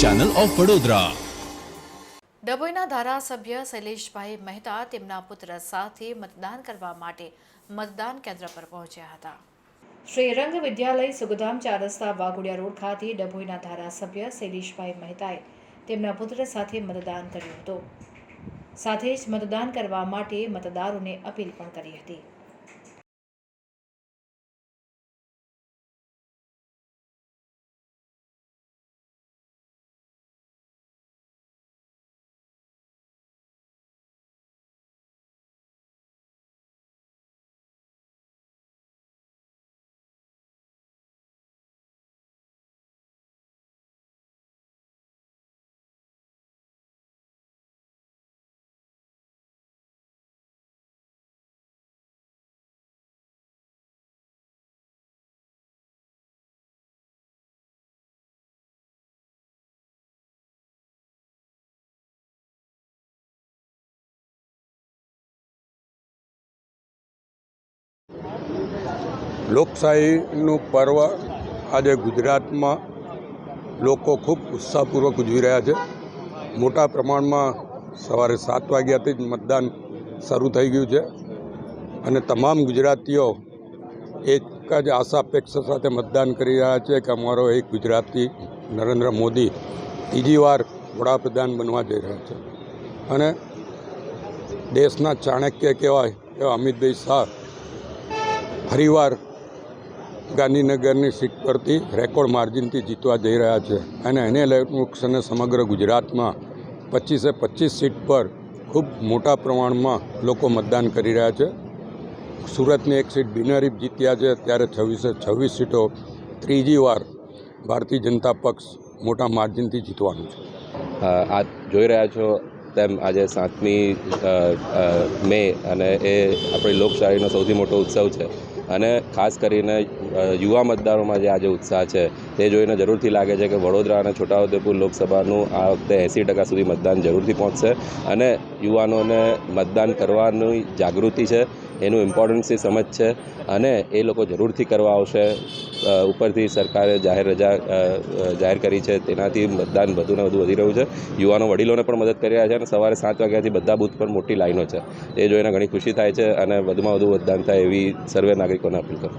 Channel of Vadodara ડભોઈના ધારાસભ્ય શૈલેષભાઈ મહેતા તેમના પુત્ર સાથે મતદાન કરવા માટે મતદાન કેન્દ્ર પર પહોંચ્યા હતા. શ્રી રંગ વિદ્યાલય સુગધામ ચાર રસ્તા વાઘોડિયા રોડ ખાતે ડભોઈના ધારાસભ્ય શૈલેષભાઈ મહેતાએ તેમના પુત્ર સાથે મતદાન કર્યું હતું. સાથે જ મતદાન કરવા માટે મતદારોને અપીલ પણ કરી હતી. લોકશાહીનું પર્વ આજે ગુજરાતમાં લોકો ખૂબ ઉત્સાહપૂર્વક ઉજવી રહ્યા છે. મોટા પ્રમાણમાં સવારે સાત વાગ્યાથી જ મતદાન શરૂ થઈ ગયું છે અને તમામ ગુજરાતીઓ એક જ આશા અપેક્ષા સાથે મતદાન કરી રહ્યા છે કે અમારો એક ગુજરાતી નરેન્દ્ર મોદી ત્રીજી વાર વડાપ્રધાન બનવા જઈ રહ્યા છે. અને દેશના ચાણક્ય કહેવાય એવા અમિતભાઈ શાહ ફરીવાર ગાંધીનગરની સીટ પરથી રેકોર્ડ માર્જિનથી જીતવા જઈ રહ્યા છે અને એને લક્ષને સમગ્ર ગુજરાતમાં પચીસે પચીસ સીટ પર ખૂબ મોટા પ્રમાણમાં લોકો મતદાન કરી રહ્યા છે. સુરતની એક સીટ બિનહરીફ જીત્યા છે, ત્યારે છવ્વીસે છવ્વીસ સીટો ત્રીજી વાર ભારતીય જનતા પક્ષ મોટા માર્જિનથી જીતવાનું છે. આ જોઈ રહ્યા છો તેમ આજે સાતમી મે અને એ આપણી લોકશાહીનો સૌથી મોટો ઉત્સવ છે. અને ખાસ કરીને યુવા મતદારોમાં જે આજે ઉત્સાહ છે, તે જોઈને જરૂરથી લાગે છે કે વડોદરા અને છોટાઉદેપુર લોકસભાનું આ વખતે એંસી ટકા સુધી મતદાન જરૂરથી પહોંચશે. અને યુવાનોને મતદાન કરવાની જાગૃતિ છે. એનું ઇમ્પોર્ટન્સની સમજ છે અને એ લોકો જરૂરથી કરવા આવશે. ઉપરથી સરકારે જાહેર રજા જાહેર કરી છે. તેનાથી મતદાન વધુને વધુ વધી રહ્યું છે. યુવાનો વડીલોને પણ મદદ કરી રહ્યા છે અને સવારે સાત વાગ્યાથી બધા બૂથ પર મોટી લાઈનો છે. એ જોઈને ઘણી ખુશી થાય છે અને વધુમાં વધુ મતદાન થાય એવી સર્વે નાગરિકોને અપીલ કરું